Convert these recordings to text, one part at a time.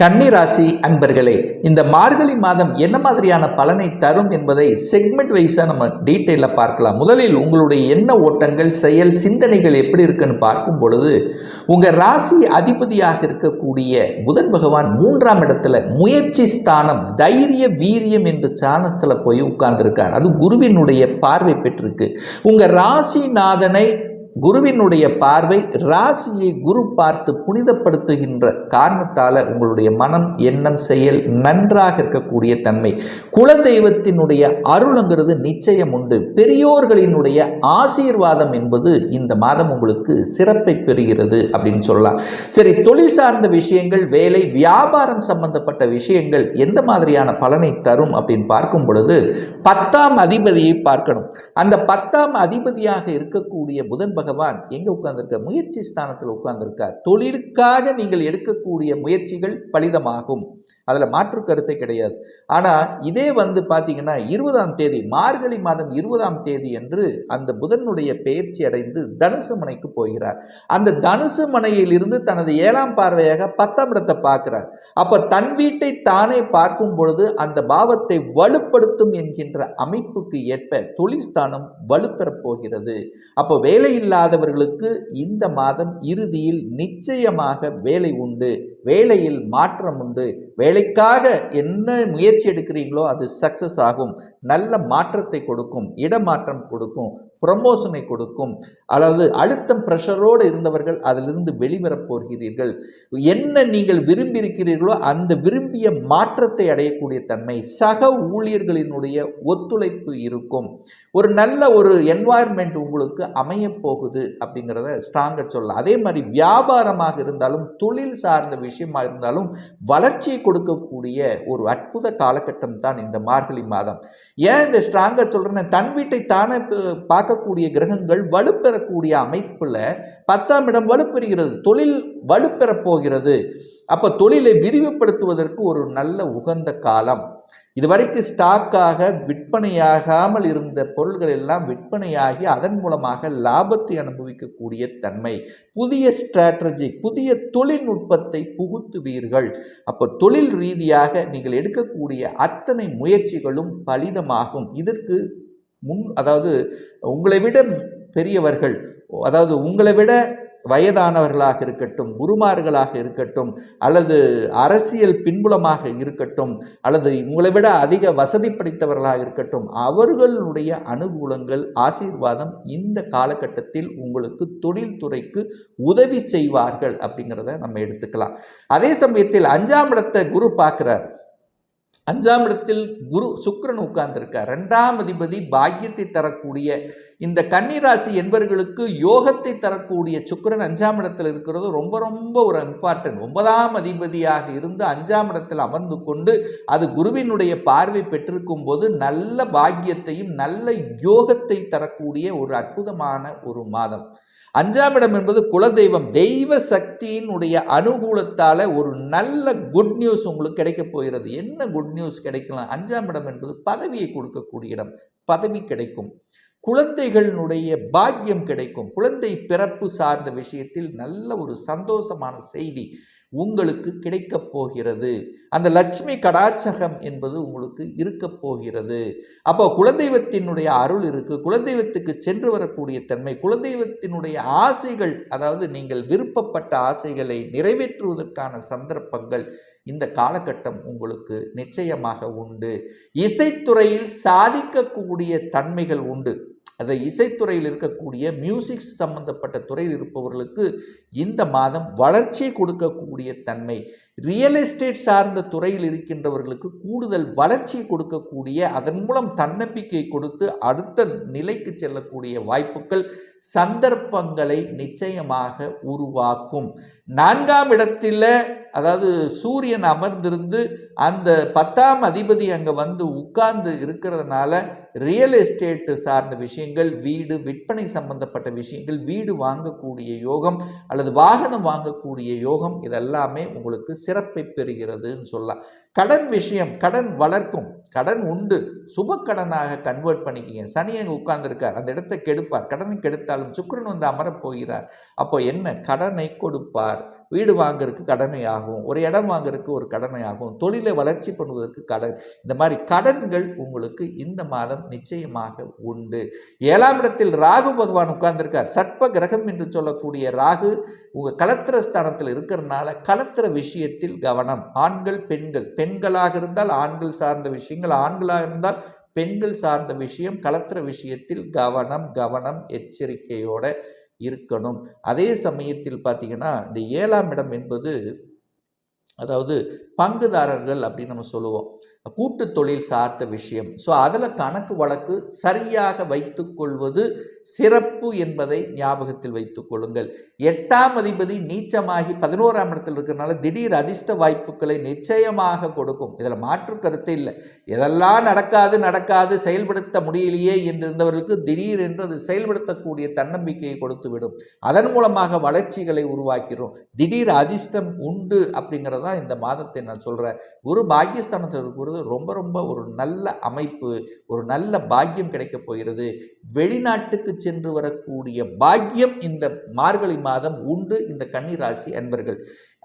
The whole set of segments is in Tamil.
கன்னிராசி அன்பர்களே இந்த மார்கழி மாதம் என்ன மாதிரியான பலனை தரும் என்பதை செக்மெண்ட் வைஸாக நம்ம டீட்டெயிலில் பார்க்கலாம். முதலில் உங்களுடைய எண்ண ஓட்டங்கள் செயல் சிந்தனைகள் எப்படி இருக்குன்னு பார்க்கும் பொழுது உங்கள் ராசி அதிபதியாக இருக்கக்கூடிய புதன் பகவான் மூன்றாம் இடத்துல முயற்சி ஸ்தானம் தைரிய வீரியம் என்ற ஸ்தானத்தில் போய் உட்கார்ந்துருக்கார். அது குருவினுடைய பார்வை பெற்றிருக்கு. உங்கள் ராசிநாதனை குருவினுடைய பார்வை ராசியை குரு பார்த்து புனிதப்படுத்துகின்ற காரணத்தால் உங்களுடைய மனம் எண்ணம் செயல் நன்றாக இருக்கக்கூடிய தன்மை. குலதெய்வத்தினுடைய அருளுங்கிறது நிச்சயம் உண்டு. பெரியோர்களினுடைய ஆசீர்வாதம் என்பது இந்த மாதம் உங்களுக்கு சிறப்பை பெறுகிறது அப்படின்னு சொல்லலாம். சரி தொழில் சார்ந்த விஷயங்கள் வேலை வியாபாரம் சம்பந்தப்பட்ட விஷயங்கள் எந்த மாதிரியான பலனை தரும் அப்படின்னு பார்க்கும் பொழுது பத்தாம் அதிபதியை பார்க்கணும். அந்த பத்தாம் அதிபதியாக இருக்கக்கூடிய புதன் பகவான் எங்கே உட்கார்ந்துருக்க முயற்சி ஸ்தானத்தில் உட்கார்ந்துருக்கார். தொழிலுக்காக நீங்கள் எடுக்கக்கூடிய முயற்சிகள் பலிதமாகும். அதில் மாற்று கருத்தை கிடையாது. ஆனால் இதே வந்து பார்த்தீங்கன்னா இருபதாம் தேதி மார்கழி மாதம் இருபதாம் தேதி என்று அந்த புதனுடைய பயிற்சி அடைந்து தனுசு மனைக்கு போகிறார். அந்த தனுசு மனையிலிருந்து தனது ஏழாம் பார்வையாக பத்தாம் இடத்தை பார்க்கிறார். அப்போ தன் வீட்டை தானே பார்க்கும் பொழுது அந்த பாவத்தை வலுப்படுத்தும் என்கின்ற அமைப்புக்கு ஏற்ப தொழில் ஸ்தானம் வலுப்பெறப் போகிறது. அப்போ வேலையில்லா இல்லாதவர்களுக்கு இந்த மாதம் இறுதியில் நிச்சயமாக வேலை உண்டு வேலையில் மாற்றம் உண்டு. வேலைக்காக என்ன முயற்சி எடுக்கிறீங்களோ அது சக்ஸஸ் ஆகும். நல்ல மாற்றத்தை கொடுக்கும் இடமாற்றம் கொடுக்கும். ப்ரமோஷனை கொடுக்கும். அதாவது அழுத்தம் ப்ரெஷரோடு இருந்தவர்கள் அதிலிருந்து வெளிவரப் போகிறீர்கள் என்ன நீங்கள் விரும்பியிருக்கிறீர்களோ அந்த விரும்பிய மாற்றத்தை அடையக்கூடிய தன்மை சக ஊழியர்களினுடைய ஒத்துழைப்பு இருக்கும். ஒரு நல்ல ஒரு என்வாயர்மெண்ட் உங்களுக்கு அமையப் போகுது அப்படிங்கிறத ஸ்ட்ராங்காக சொல்லலாம். அதே மாதிரி வியாபாரமாக இருந்தாலும் தொழில் சார்ந்த விஷயமாக இருந்தாலும் வளர்ச்சியை கொடுக்கக்கூடிய ஒரு அற்புத காலகட்டம் தான் இந்த மார்கழி மாதம். ஏன் இந்த ஸ்ட்ராங்காக சொல்கிறேன்னா தன் வீட்டை தானே பார்க்கக்கூடிய கிரகங்கள் வலுப்பெறக்கூடிய அமைப்பில் பத்தாம் இடம் வலுப்பெறுகிறது. தொழில் வலுப்பெறப் போகிறது. அப்போ தொழிலை விரிவுபடுத்துவதற்கு ஒரு நல்ல உகந்த காலம். இதுவரைக்கும் ஸ்டாக்காக விற்பனையாகாமல் இருந்த பொருள்கள் எல்லாம் விற்பனையாகி அதன் மூலமாக லாபத்தை அனுபவிக்கக்கூடிய தன்மை. புதிய ஸ்ட்ராட்டஜி புதிய தொழில்நுட்பத்தை புகுத்துவீர்கள். அப்போ தொழில் ரீதியாக நீங்கள் எடுக்கக்கூடிய அத்தனை முயற்சிகளும் பலிதமாகும். இதற்கு முன் அதாவது உங்களை விட பெரியவர்கள் அதாவது உங்களை விட வயதானவர்களாக இருக்கட்டும் குருமார்களாக இருக்கட்டும் அல்லது அரசியல் பின்புலமாக இருக்கட்டும் அல்லது உங்களை விட அதிக வசதி படைத்தவர்களாக இருக்கட்டும் அவர்களுடைய அனுகூலங்கள் ஆசீர்வாதம் இந்த காலகட்டத்தில் உங்களுக்கு தொழில்துறைக்கு உதவி செய்வார்கள் அப்படிங்கிறத நம்ம எடுத்துக்கலாம். அதே சமயத்தில் அஞ்சாம் இடத்தை குரு பார்க்குறார். அஞ்சாம் இடத்தில் குரு சுக்கரன் உட்கார்ந்திருக்கார். ரெண்டாம் அதிபதி பாக்கியத்தை தரக்கூடிய இந்த கன்னிராசி என்பவர்களுக்கு யோகத்தை தரக்கூடிய சுக்கரன் அஞ்சாம் இடத்தில் இருக்கிறது ரொம்ப ரொம்ப ஒரு இம்பார்ட்டன்ட் ஒன்பதாம் அதிபதியாக இருந்து அஞ்சாம் இடத்தில் அமர்ந்து கொண்டு அது குருவினுடைய பார்வை பெற்றிருக்கும் போது நல்ல பாக்கியத்தையும் நல்ல யோகத்தை தரக்கூடிய ஒரு அற்புதமான ஒரு மாதம். அஞ்சாம் இடம் என்பது குலதெய்வம். தெய்வ சக்தியினுடைய அனுகூலத்தால் ஒரு நல்ல குட் நியூஸ் உங்களுக்கு கிடைக்க போகிறது. என்ன குட் நியூஸ் கிடைக்கலாம்? அஞ்சாம் இடம் என்பது பதவியை கொடுக்கக்கூடிய இடம். பதவி கிடைக்கும். குழந்தைகளினுடைய பாக்கியம் கிடைக்கும். குழந்தை பிறப்பு சார்ந்த விஷயத்தில் நல்ல ஒரு சந்தோஷமான செய்தி உங்களுக்கு கிடைக்கப் போகிறது. அந்த லட்சுமி கடாச்சகம் என்பது உங்களுக்கு இருக்க போகிறது. அப்போ குலதெய்வத்தினுடைய அருள் இருக்குது குலதெய்வத்துக்கு சென்று வரக்கூடிய தன்மை குலதெய்வத்தினுடைய ஆசைகள் அதாவது நீங்கள் விருப்பப்பட்ட ஆசைகளை நிறைவேற்றுவதற்கான சந்தர்ப்பங்கள் இந்த காலகட்டம் உங்களுக்கு நிச்சயமாக உண்டு. இசைத்துறையில் சாதிக்கக்கூடிய தன்மைகள் உண்டு. அதை இசைத்துறையில் இருக்கக்கூடிய மியூசிக் சம்பந்தப்பட்ட துறையில் இருப்பவர்களுக்கு இந்த மாதம் வளர்ச்சியை கொடுக்கக்கூடிய தன்மை. ரியல் எஸ்டேட் சார்ந்த துறையில் இருக்கின்றவர்களுக்கு கூடுதல் வளர்ச்சியை கொடுக்கக்கூடிய அதன் மூலம் தன்னம்பிக்கை கொடுத்து அடுத்த நிலைக்கு செல்லக்கூடிய வாய்ப்புகள் சந்தர்ப்பங்களை நிச்சயமாக உருவாக்கும். நான்காம் இடத்தில் அதாவது சூரியன் அமர்ந்திருந்து அந்த பத்தாம் அதிபதி அங்கே வந்து உட்கார்ந்து இருக்கிறதுனால ரியல் எஸ்டேட்டு சார்ந்த விஷயம் விஷயங்கள் வீடு விற்பனை சம்பந்தப்பட்ட விஷயங்கள் வீடு வாங்கக்கூடிய யோகம் அல்லது வாகனம் வாங்கக்கூடிய யோகம் இதெல்லாமே உங்களுக்கு சிறப்பை பெறுகிறதுன்னு சொல்லலாம். கடன் விஷயம் கடன் வளர்க்கும் கடன் உண்டு. சுப கடனாக கன்வெர்ட் பண்ணிக்கிங்க. சனி அங்கே உட்கார்ந்துருக்கார். அந்த இடத்தை கெடுப்பார். கடனை கெடுத்தாலும் சுக்கரன் வந்து அமரப் போகிறார். அப்போ என்ன? கடனை கொடுப்பார். வீடு வாங்குறதுக்கு கடனை ஆகும். ஒரு இடம் வாங்குறதுக்கு ஒரு கடனை ஆகும். தொழிலை வளர்ச்சி பண்ணுவதற்கு கடன். இந்த மாதிரி கடன்கள் உங்களுக்கு இந்த மாதம் நிச்சயமாக உண்டு. ஏழாம் இடத்தில் ராகு பகவான் உட்கார்ந்துருக்கார். சர்ப்ப கிரகம் என்று சொல்லக்கூடிய ராகு உங்கள் கலத்திர ஸ்தானத்தில் இருக்கிறதுனால கலத்திர விஷயத்தில் கவனம். ஆண்கள் பெண்கள் பெண் பெண்களாக இருந்தால் ஆண்கள் சார்ந்த விஷயங்கள் ஆண்களாக இருந்தால் பெண்கள் சார்ந்த விஷயம் கலத்துற விஷயத்தில் கவனம் கவனம் எச்சரிக்கையோட இருக்கணும். அதே சமயத்தில் பார்த்தீங்கன்னா இந்த ஏழாம் இடம் என்பது அதாவது பங்குதாரர்கள் அப்படின்னு நம்ம சொல்லுவோம். கூட்டு தொழில் சார்ந்த விஷயம். ஸோ அதில் கணக்கு வழக்கு சரியாக வைத்துக்கொள்வது சிறப்பு என்பதை ஞாபகத்தில் வைத்துக் கொள்ளுங்கள். எட்டாம் அதிபதி நீச்சமாகி பதினோராம் இடத்தில் இருக்கிறனால திடீர் அதிர்ஷ்ட வாய்ப்புகளை நிச்சயமாக கொடுக்கும். இதில் மாற்று கருத்தே இல்லை. எதெல்லாம் நடக்காது நடக்காது செயல்படுத்த முடியலையே என்று இருந்தவர்களுக்கு திடீர் என்று அது செயல்படுத்தக்கூடிய தன்னம்பிக்கையை கொடுத்து விடும் அதன் மூலமாக வளர்ச்சிகளை உருவாக்கிறோம் திடீர் அதிர்ஷ்டம் உண்டு அப்படிங்கிறத இந்த மாதத்தை நான் சொல்கிறேன் குரு பாக்கியஸ்தானத்தில் இருக்கிறது ரொம்ப ரொம்ப ஒரு நல்ல அமைப்பு ஒரு நல்ல பாக்கியம் கிடைக்கப் போகிறது. வெளிநாட்டுக்கு சென்று வரக்கூடிய பாக்கியம் இந்த மார்கழி மாதம் உண்டு இந்த கன்னிராசி அன்பர்கள்.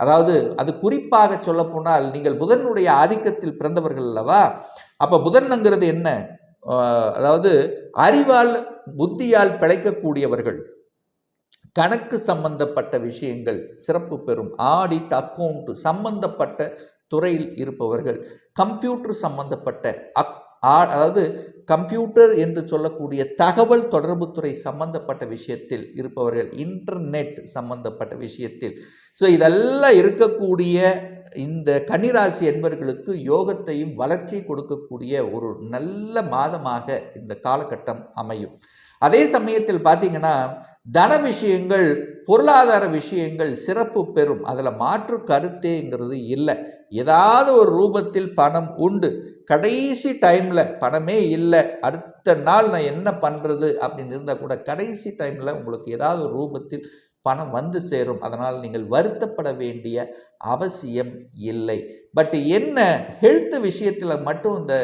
அதாவது அது குறிப்பாக சொல்ல போனால் நீங்கள் புதனுடைய ஆதிக்கத்தில் பிறந்தவர்கள் அல்லவா? அப்போ புதன்ங்கிறது என்ன? அதாவது அறிவால் புத்தியால் பிழைக்கக்கூடியவர்கள். கணக்கு சம்பந்தப்பட்ட விஷயங்கள் சிறப்பு பெறும் ஆடிட் அக்கௌண்ட் சம்பந்தப்பட்ட துறையில் இருப்பவர்கள் கம்ப்யூட்டர் சம்பந்தப்பட்ட அக் ஆ- அதாவது கம்ப்யூட்டர் என்று சொல்லக்கூடிய தகவல் தொடர்புத்துறை சம்பந்தப்பட்ட விஷயத்தில் இருப்பவர்கள் இன்டர்நெட் சம்பந்தப்பட்ட விஷயத்தில். ஸோ இதெல்லாம் இருக்கக்கூடிய இந்த கன்னிராசி என்பவர்களுக்கு யோகத்தையும் வளர்ச்சியை கொடுக்கக்கூடிய ஒரு நல்ல மாதமாக இந்த காலகட்டம் அமையும். அதே சமயத்தில் பார்த்தீங்கன்னா தன விஷயங்கள் பொருளாதார விஷயங்கள் சிறப்பு பெறும். அதில் மாற்று கருத்தேங்கிறது இல்லை. ஏதாவது ஒரு ரூபத்தில் பணம் உண்டு. கடைசி டைமில் பணமே இல்லை. அடுத்த நாள் நான் என்ன பண்ணுறது அப்படின்னு இருந்தால் கூட கடைசி டைமில் உங்களுக்கு ஏதாவது ஒரு ரூபத்தில் பணம் வந்து சேரும். அதனால் நீங்கள் வருத்தப்பட வேண்டிய அவசியம் இல்லை. பட் என்ன ஹெல்த் விஷயத்தில் மட்டும் இந்த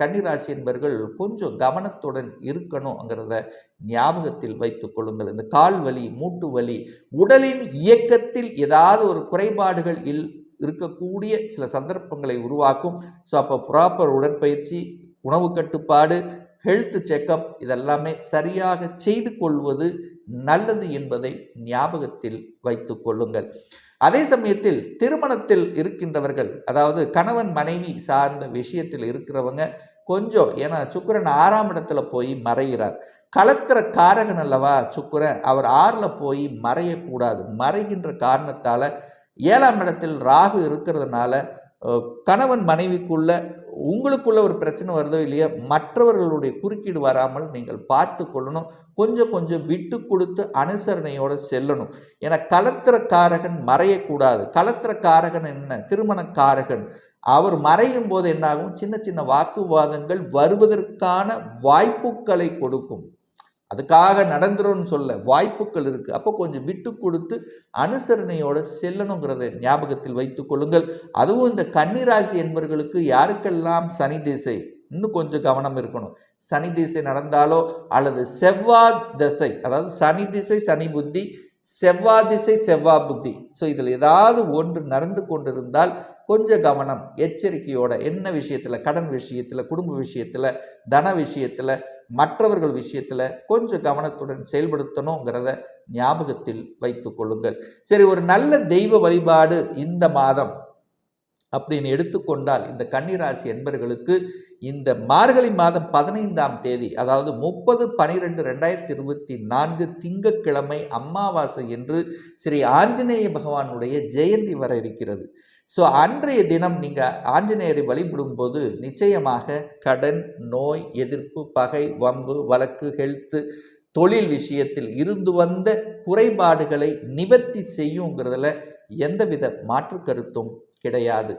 கன்னிராசி என்பவர்கள் கொஞ்சம் கவனத்துடன் இருக்கணுங்கிறத ஞாபகத்தில் வைத்துக் கொள்ளுங்கள். இந்த கால் வலி மூட்டு வலி உடலின் இயக்கத்தில் ஏதாவது ஒரு குறைபாடுகள் இல் இருக்கக்கூடிய சில சந்தர்ப்பங்களை உருவாக்கும். ஸோ அப்போ ப்ராப்பர் உடற்பயிற்சி உணவு கட்டுப்பாடு ஹெல்த் செக்கப் இதெல்லாமே சரியாக செய்து கொள்வது நல்லது என்பதை ஞாபகத்தில் வைத்துக் கொள்ளுங்கள். அதே சமயத்தில் திருமணத்தில் இருக்கின்றவர்கள் அதாவது கணவன் மனைவி சார்ந்த விஷயத்தில் இருக்கிறவங்க கொஞ்சம் ஏன்னா சுக்கிரன் ஆறாம் இடத்துல போய் மறைகிறார். கலத்திர காரகன் அல்லவா சுக்கிரன் அவர் ஆறில் போய் மறையக்கூடாது. மறைகின்ற காரணத்தால் ஏழாம் இடத்தில் ராகு இருக்கிறதுனால கணவன் மனைவிக்குள்ள உங்களுக்குள்ள ஒரு பிரச்சனை வருதோ இல்லையோ மற்றவர்களுடைய குறுக்கீடு வராமல் நீங்கள் பார்த்து கொள்ளணும். கொஞ்சம் கொஞ்சம் விட்டு கொடுத்து அனுசரணையோடு செல்லணும். ஏன்னா கலத்திரக்காரகன் மறையக்கூடாது. கலத்திரக்காரகன் என்ன? திருமணக்காரகன். அவர் மறையும் போது என்னாகும்? சின்ன சின்ன வாக்குவாதங்கள் வருவதற்கான வாய்ப்புகளை கொடுக்கும். அதுக்காக நடந்துரும்னு சொல்ல வாய்ப்புகள் இருக்கு. அப்போ கொஞ்சம் விட்டு கொடுத்து அனுசரணையோட செல்லணுங்கிறத ஞாபகத்தில் வைத்துக் கொள்ளுங்கள். அதுவும் இந்த கன்னிராசி என்பவர்களுக்கு யாருக்கெல்லாம் சனி திசை இன்னும் கொஞ்சம் கவனம் இருக்கணும். சனி திசை நடந்தாலோ அல்லது செவ்வாய் திசை அதாவது சனி திசை சனி புத்தி செவ்வாய் திசை செவ்வாய் புத்தி. ஸோ இதில் ஏதாவது ஒன்று நடந்து கொண்டிருந்தால் கொஞ்சம் கவனம் எச்சரிக்கையோட என்ன விஷயத்தில் கடன் விஷயத்தில் குடும்ப விஷயத்தில் தன விஷயத்தில் மற்றவர்கள் விஷயத்தில் கொஞ்சம் கவனத்துடன் செயல்படுத்தணுங்கிறத ஞாபகத்தில் வைத்து கொள்ளுங்கள். சரி ஒரு நல்ல தெய்வ வழிபாடு இந்த மாதம். அப்படின்னு எடுத்துக்கொண்டால் இந்த கன்னிராசி என்பர்களுக்கு இந்த மார்கழி மாதம் பதினைந்தாம் தேதி அதாவது முப்பது பனிரெண்டு ரெண்டாயிரத்தி இருபத்தி நான்கு திங்கட்கிழமை அமாவாசை என்று ஸ்ரீ ஆஞ்சநேய பகவானுடைய ஜெயந்தி வர இருக்கிறது. ஸோ அன்றைய தினம் நீங்கள் ஆஞ்சநேயரை வழிபடும்போது நிச்சயமாக கடன் நோய் எதிர்ப்பு பகை வம்பு வழக்கு ஹெல்த்து தொழில் விஷயத்தில் இருந்து வந்த குறைபாடுகளை நிவர்த்தி செய்யுங்கிறதுல எந்தவித மாற்று கருத்தும் கிடையாது.